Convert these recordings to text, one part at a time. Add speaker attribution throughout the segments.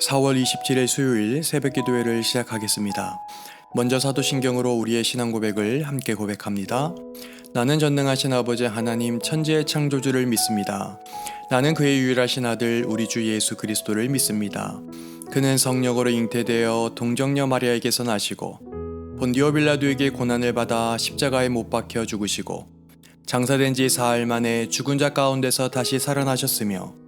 Speaker 1: 4월 27일 수요일 새벽 기도회를 시작하겠습니다. 먼저 사도신경으로 우리의 신앙 고백을 함께 고백합니다. 나는 전능하신 아버지 하나님 천지의 창조주를 믿습니다. 나는 그의 유일하신 아들 우리 주 예수 그리스도를 믿습니다. 그는 성령으로 잉태되어 동정녀 마리아에게서 나시고 본디오 빌라도에게 고난을 받아 십자가에 못 박혀 죽으시고 장사된 지 사흘 만에 죽은 자 가운데서 다시 살아나셨으며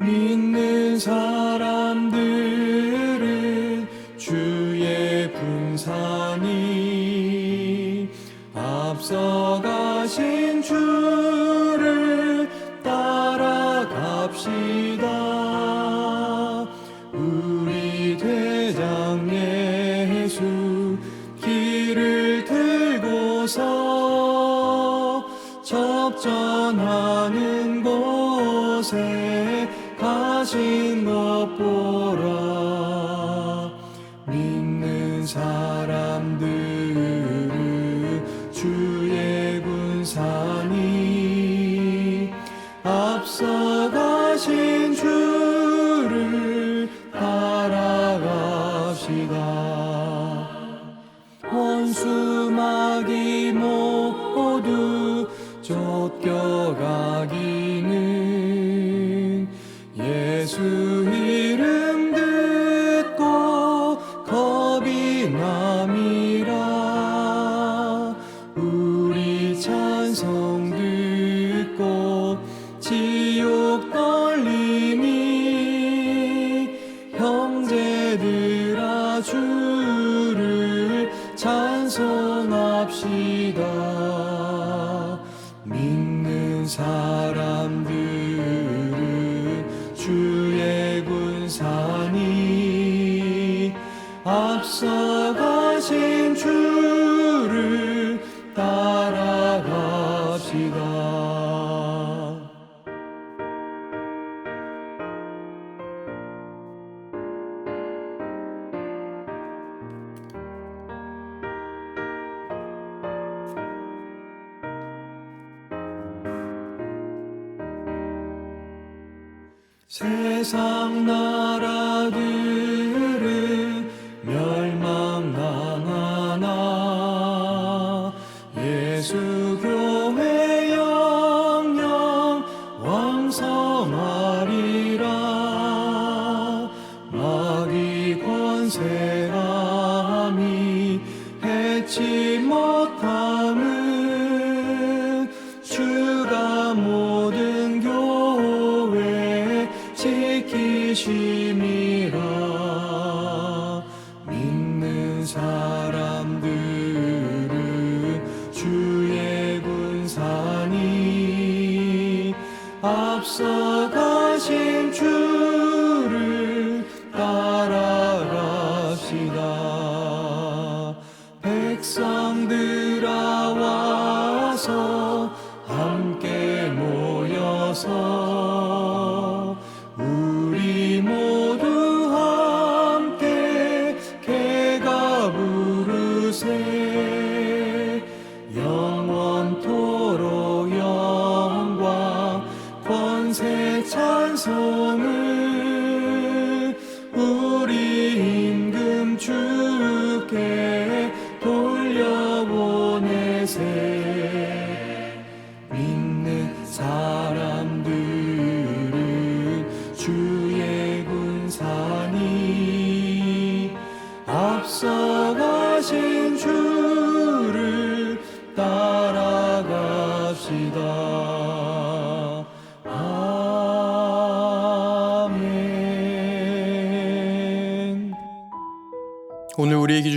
Speaker 1: 믿는 사람 가 시다 성하리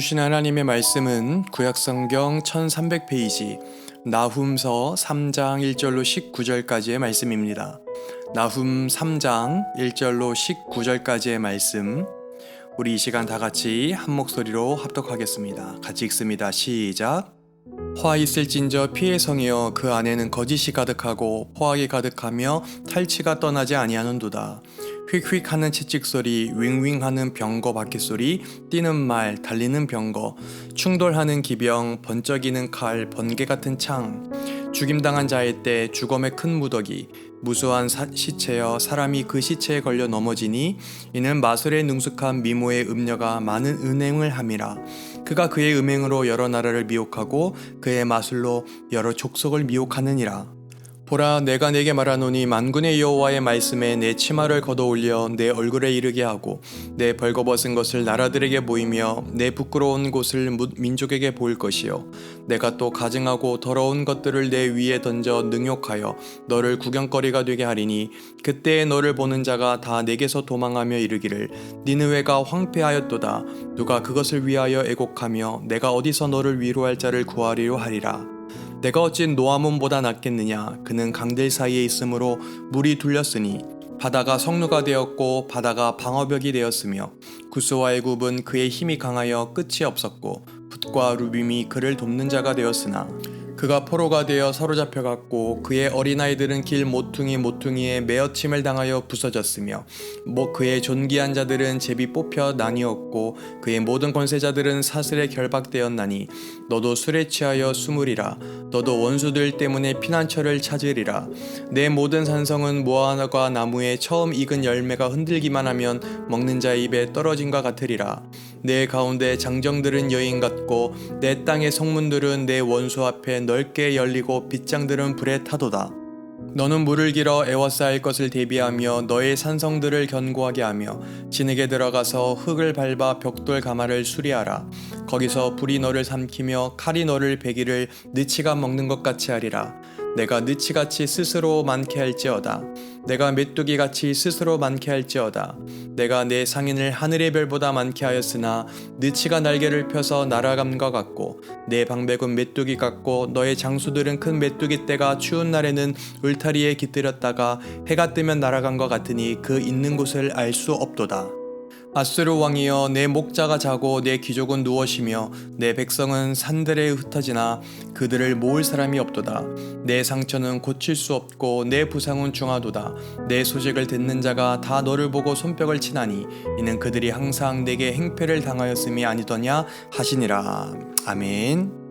Speaker 1: 주신 하나님의 말씀은 구약성경 1300페이지 나훔서 3장 1절로 19절까지의 말씀입니다. 나훔 3장 1절로 19절까지의 말씀 우리 이 시간 다 같이 한 목소리로 합독하겠습니다. 같이 읽습니다. 시작. 화 있을진저 피해 성이여 그 안에는 거짓이 가득하고 포악이 가득하며 탈취가 떠나지 아니하는도다. 휙휙하는 채찍 소리, 윙윙하는 병거 바퀴 소리, 뛰는 말, 달리는 병거, 충돌하는 기병, 번쩍이는 칼, 번개 같은 창, 죽임당한 자의 때 주검의 큰 무더기, 무수한 사, 시체여 사람이 그 시체에 걸려 넘어지니 이는 마술에 능숙한 미모의 음녀가 많은 은행을 함이라. 그가 그의 음행으로 여러 나라를 미혹하고 그의 마술로 여러 족속을 미혹하느니라. 보라 내가 내게 말하노니 만군의 여호와의 말씀에 내 치마를 걷어 올려 내 얼굴에 이르게 하고 내 벌거벗은 것을 나라들에게 보이며 내 부끄러운 곳을 민족에게 보일 것이요. 내가 또 가증하고 더러운 것들을 내 위에 던져 능욕하여 너를 구경거리가 되게 하리니 그때에 너를 보는 자가 다 내게서 도망하며 이르기를 니느웨가 황폐하였도다? 누가 그것을 위하여 애곡하며 내가 어디서 너를 위로할 자를 구하리로 하리라 내가 어찌 노아몬보다 낫겠느냐? 그는 강들 사이에 있으므로 물이 둘렸으니 바다가 성루가 되었고 바다가 방어벽이 되었으며 구스와 애굽은 그의 힘이 강하여 끝이 없었고 붓과 루빔이 그를 돕는 자가 되었으나 그가 포로가 되어 사로잡혀갔고 그의 어린아이들은 길 모퉁이 모퉁이에 매어침을 당하여 부서졌으며 뭐 그의 존귀한 자들은 제비 뽑혀 나뉘었고 그의 모든 권세자들은 사슬에 결박되었나니 너도 술에 취하여 숨으리라. 너도 원수들 때문에 피난처를 찾으리라. 내 모든 산성은 모아나과 나무에 처음 익은 열매가 흔들기만 하면 먹는 자의 입에 떨어진과 같으리라 내 가운데 장정들은 여인 같고 내 땅의 성문들은 내 원수 앞에 넓게 열리고 빗장들은 불에 타도다. 너는 물을 길어 에워싸일 것을 대비하며 너의 산성들을 견고하게 하며 진흙에 들어가서 흙을 밟아 벽돌 가마를 수리하라. 거기서 불이 너를 삼키며 칼이 너를 베기를 느치가 먹는 것 같이 하리라. 내가 느치같이 스스로 많게 할지어다. 내가 메뚜기같이 스스로 많게 할지어다. 내가 내 상인을 하늘의 별보다 많게 하였으나 느치가 날개를 펴서 날아감과 같고 내 방백은 메뚜기 같고 너의 장수들은 큰 메뚜기 떼가 추운 날에는 울타리에 깃들였다가 해가 뜨면 날아간 것 같으니 그 있는 곳을 알 수 없도다. 아스루 왕이여 내 목자가 자고 내 귀족은 누워시며 내 백성은 산들에 흩어지나 그들을 모을 사람이 없도다. 내 상처는 고칠 수 없고 내 부상은 중하도다. 내 소식을 듣는 자가 다 너를 보고 손뼉을 치나니 이는 그들이 항상 내게 행패를 당하였음이 아니더냐 하시니라. 아멘.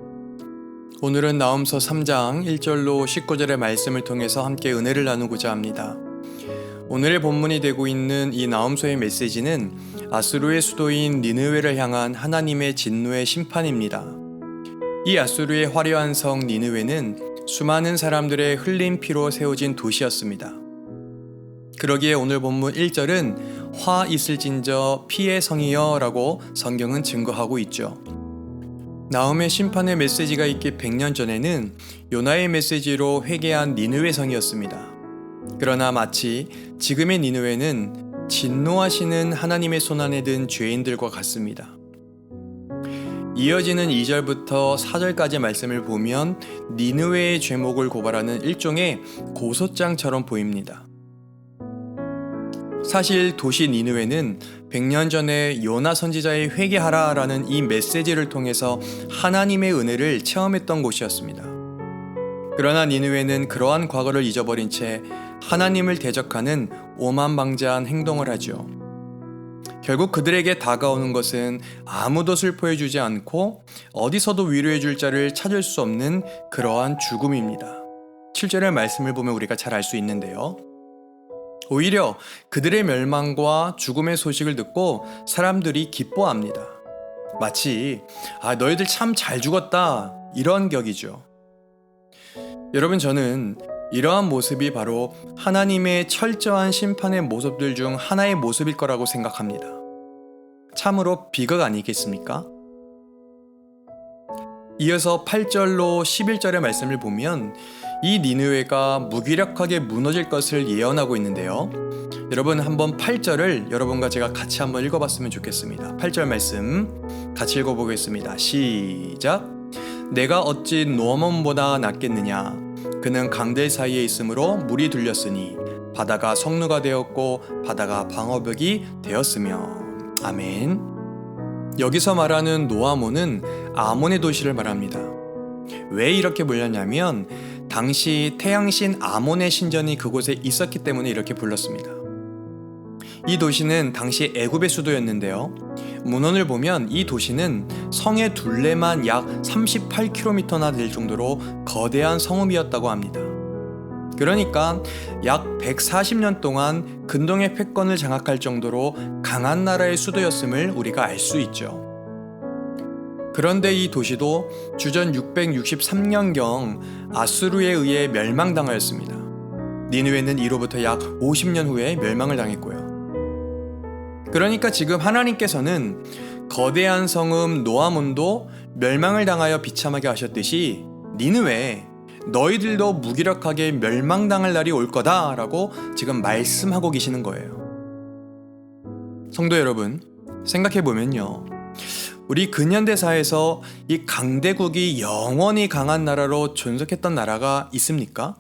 Speaker 1: 오늘은 나움서 3장 1절로 19절의 말씀을 통해서 함께 은혜를 나누고자 합니다. 오늘의 본문이 되고 있는 이 나움서의 메시지는 아수르의 수도인 니느웨를 향한 하나님의 진노의 심판입니다. 이 아수르의 화려한 성 니느웨는 수많은 사람들의 흘린 피로 세워진 도시였습니다. 그러기에 오늘 본문 1절은 화 있을진저 피의 성이여 라고 성경은 증거하고 있죠. 나움의 심판의 메시지가 있기 100년 전에는 요나의 메시지로 회개한 니느웨 성이었습니다. 그러나 마치 지금의 니누에는 진노하시는 하나님의 손안에 든 죄인들과 같습니다. 이어지는 2절부터 4절까지 말씀을 보면 니느웨의 죄목을 고발하는 일종의 고소장처럼 보입니다. 사실 도시 니느웨는 100년 전에 요나 선지자의 회개하라라는 이 메시지를 통해서 하나님의 은혜를 체험했던 곳이었습니다. 그러나 니느웨는 그러한 과거를 잊어버린 채 하나님을 대적하는 오만방자한 행동을 하죠. 결국 그들에게 다가오는 것은 아무도 슬퍼해 주지 않고 어디서도 위로해 줄 자를 찾을 수 없는 그러한 죽음입니다. 7절의 말씀을 보면 우리가 잘 알 수 있는데요. 오히려 그들의 멸망과 죽음의 소식을 듣고 사람들이 기뻐합니다. 마치 아 너희들 참 잘 죽었다 이런 격이죠. 여러분 저는 이러한 모습이 바로 하나님의 철저한 심판의 모습들 중 하나의 모습일 거라고 생각합니다. 참으로 비극 아니겠습니까? 이어서 8절로 11절의 말씀을 보면 이 니느웨가 무기력하게 무너질 것을 예언하고 있는데요. 여러분 한번 8절을 여러분과 제가 같이 한번 읽어봤으면 좋겠습니다. 8절 말씀 같이 읽어보겠습니다. 시작. 내가 어찌 노아몬보다 낫겠느냐? 그는 강들 사이에 있으므로 물이 들렸으니 바다가 성루가 되었고 바다가 방어벽이 되었으며 아멘. 여기서 말하는 노아몬은 아몬의 도시를 말합니다. 왜 이렇게 불렸냐면 당시 태양신 아몬의 신전이 그곳에 있었기 때문에 이렇게 불렀습니다. 이 도시는 당시 애굽의 수도였는데요. 문헌을 보면 이 도시는 성의 둘레만 약 38km나 될 정도로 거대한 성읍이었다고 합니다. 그러니까 약 140년 동안 근동의 패권을 장악할 정도로 강한 나라의 수도였음을 우리가 알 수 있죠. 그런데 이 도시도 주전 663년경 아수르에 의해 멸망당하였습니다. 니누에는 이로부터 약 50년 후에 멸망을 당했고요. 그러니까 지금 하나님께서는 거대한 성읍 노아몬도 멸망을 당하여 비참하게 하셨듯이 니느웨 너희들도 무기력하게 멸망당할 날이 올 거다라고 지금 말씀하고 계시는 거예요. 성도 여러분, 생각해 보면요. 우리 근현대사에서 이 강대국이 영원히 강한 나라로 존속했던 나라가 있습니까?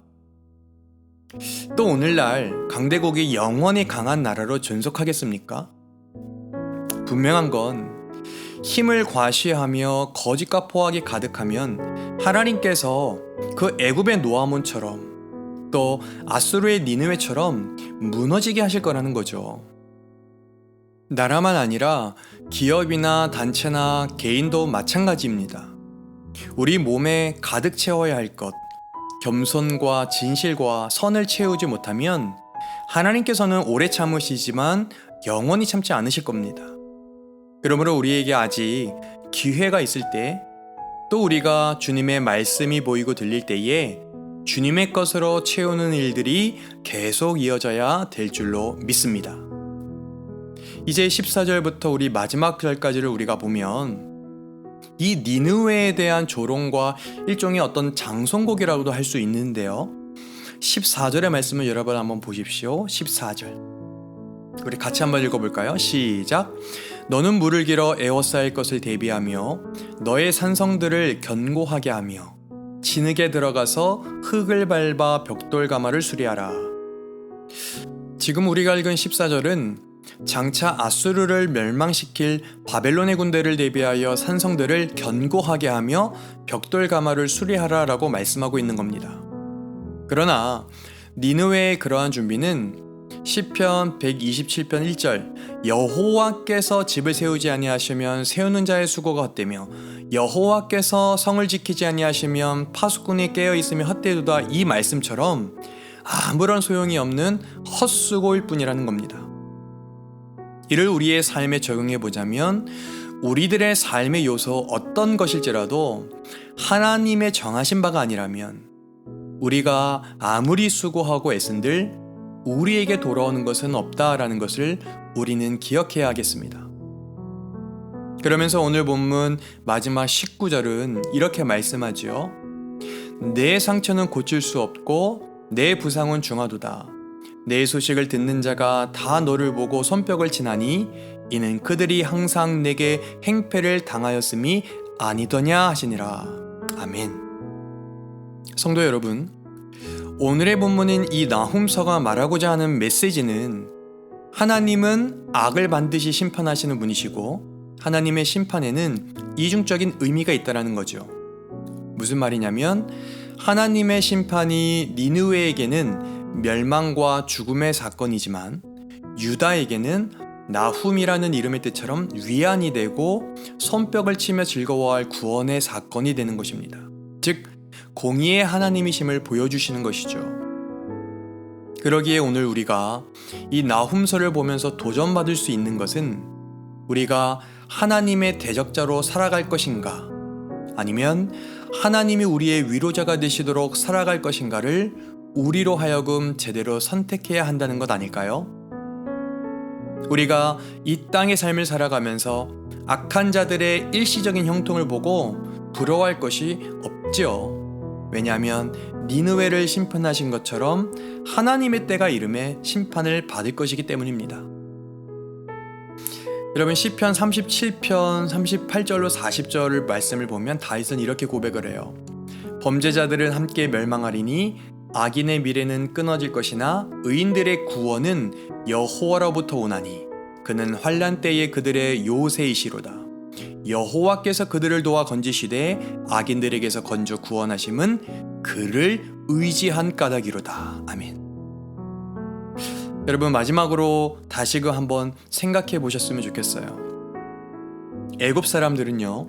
Speaker 1: 또 오늘날 강대국이 영원히 강한 나라로 존속하겠습니까? 분명한 건 힘을 과시하며 거짓과 포악이 가득하면 하나님께서 그 애굽의 노아몬처럼 또 아수르의 니느웨처럼 무너지게 하실 거라는 거죠. 나라만 아니라 기업이나 단체나 개인도 마찬가지입니다. 우리 몸에 가득 채워야 할 것, 겸손과 진실과 선을 채우지 못하면 하나님께서는 오래 참으시지만 영원히 참지 않으실 겁니다. 그러므로 우리에게 아직 기회가 있을 때, 또 우리가 주님의 말씀이 보이고 들릴 때에 주님의 것으로 채우는 일들이 계속 이어져야 될 줄로 믿습니다. 이제 14절부터 우리 마지막 절까지를 우리가 보면 이 니느웨에 대한 조롱과 일종의 어떤 장송곡이라고도 할 수 있는데요. 14절의 말씀을 여러분 한번 보십시오. 14절. 우리 같이 한번 읽어볼까요? 시작. 너는 물을 길어 에워싸일 것을 대비하며 너의 산성들을 견고하게 하며 진흙에 들어가서 흙을 밟아 벽돌 가마를 수리하라. 지금 우리가 읽은 14절은 장차 아수르를 멸망시킬 바벨론의 군대를 대비하여 산성들을 견고하게 하며 벽돌 가마를 수리하라라고 말씀하고 있는 겁니다. 그러나 니느웨의 그러한 준비는 시편 127편 1절 여호와께서 집을 세우지 아니하시면 세우는 자의 수고가 헛되며 여호와께서 성을 지키지 아니하시면 파수꾼이 깨어 있으며 헛되도다 이 말씀처럼 아무런 소용이 없는 헛수고일 뿐이라는 겁니다. 이를 우리의 삶에 적용해 보자면 우리들의 삶의 요소 어떤 것일지라도 하나님의 정하신 바가 아니라면 우리가 아무리 수고하고 애쓴들 우리에게 돌아오는 것은 없다라는 것을 우리는 기억해야 하겠습니다. 그러면서 오늘 본문 마지막 19절은 이렇게 말씀하지요. 내 상처는 고칠 수 없고 내 부상은 중하도다. 내 소식을 듣는 자가 다 너를 보고 손뼉을 치나니 이는 그들이 항상 내게 행패를 당하였음이 아니더냐 하시니라. 아멘. 성도 여러분, 오늘의 본문인 이 나훔서가 말하고자 하는 메시지는 하나님은 악을 반드시 심판하시는 분이시고 하나님의 심판에는 이중적인 의미가 있다라는 거죠. 무슨 말이냐면 하나님의 심판이 니느웨에게는 멸망과 죽음의 사건이지만 유다에게는 나훔이라는 이름의 뜻처럼 위안이 되고 손뼉을 치며 즐거워할 구원의 사건이 되는 것입니다. 즉 공의의 하나님이심을 보여주시는 것이죠. 그러기에 오늘 우리가 이 나훔서를 보면서 도전받을 수 있는 것은 우리가 하나님의 대적자로 살아갈 것인가 아니면 하나님이 우리의 위로자가 되시도록 살아갈 것인가를 우리로 하여금 제대로 선택해야 한다는 것 아닐까요? 우리가 이 땅의 삶을 살아가면서 악한 자들의 일시적인 형통을 보고 부러워할 것이 없지요. 왜냐하면 니느웨를 심판하신 것처럼 하나님의 때가 이름에 심판을 받을 것이기 때문입니다. 여러분 시편 37편 38절로 40절을 말씀을 보면 다윗은 이렇게 고백을 해요. 범죄자들은 함께 멸망하리니 악인의 미래는 끊어질 것이나 의인들의 구원은 여호와로부터 오나니 그는 환란 때에 그들의 요새이시로다. 여호와께서 그들을 도와 건지시되 악인들에게서 건져 구원하심은 그를 의지한 까닭이로다. 아멘. 여러분 마지막으로 다시금 한번 생각해 보셨으면 좋겠어요. 애굽 사람들은요.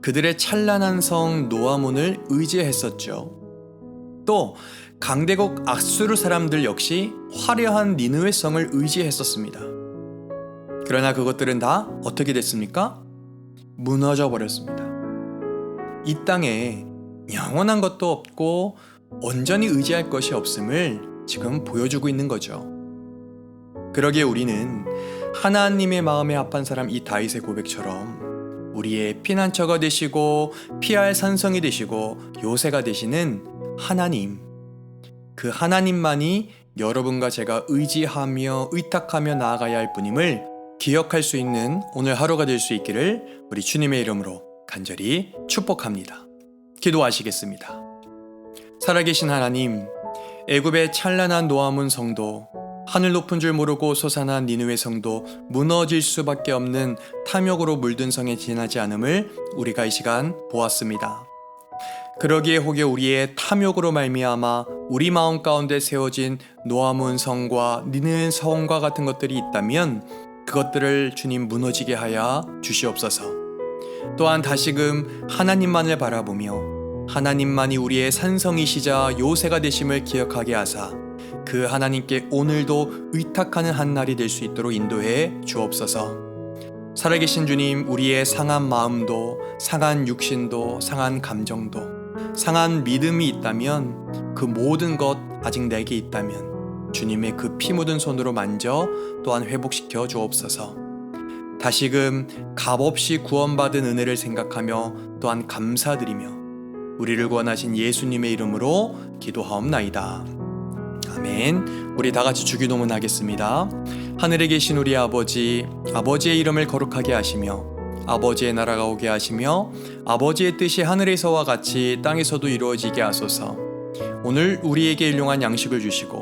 Speaker 1: 그들의 찬란한 성 노아문을 의지했었죠. 또 강대국 악수르 사람들 역시 화려한 니느웨 성을 의지했었습니다. 그러나 그것들은 다 어떻게 됐습니까? 무너져 버렸습니다. 이 땅에 영원한 것도 없고 온전히 의지할 것이 없음을 지금 보여주고 있는 거죠. 그러기에 우리는 하나님의 마음에 합한 사람 이 다윗의 고백처럼 우리의 피난처가 되시고 피할 산성이 되시고 요새가 되시는 하나님 그 하나님만이 여러분과 제가 의지하며 의탁하며 나아가야 할 분임을 기억할 수 있는 오늘 하루가 될 수 있기를 우리 주님의 이름으로 간절히 축복합니다. 기도하시겠습니다. 살아계신 하나님, 애굽의 찬란한 노아문 성도, 하늘 높은 줄 모르고 솟아난 니느웨 성도 무너질 수밖에 없는 탐욕으로 물든 성에 지나지 않음을 우리가 이 시간 보았습니다. 그러기에 혹여 우리의 탐욕으로 말미암아 우리 마음 가운데 세워진 노아문 성과 니느웨 성과 같은 것들이 있다면 그것들을 주님 무너지게 하여 주시옵소서. 또한 다시금 하나님만을 바라보며 하나님만이 우리의 산성이시자 요새가 되심을 기억하게 하사 그 하나님께 오늘도 의탁하는 한 날이 될 수 있도록 인도해 주옵소서. 살아계신 주님, 우리의 상한 마음도, 상한 육신도, 상한 감정도, 상한 믿음이 있다면 그 모든 것 아직 내게 있다면 주님의 그 피 묻은 손으로 만져 또한 회복시켜 주옵소서. 다시금 값없이 구원받은 은혜를 생각하며 또한 감사드리며 우리를 구원하신 예수님의 이름으로 기도하옵나이다. 아멘. 우리 다 같이 주기도문 하겠습니다. 하늘에 계신 우리 아버지, 아버지의 이름을 거룩하게 하시며 아버지의 나라가 오게 하시며 아버지의 뜻이 하늘에서와 같이 땅에서도 이루어지게 하소서. 오늘 우리에게 일용한 양식을 주시고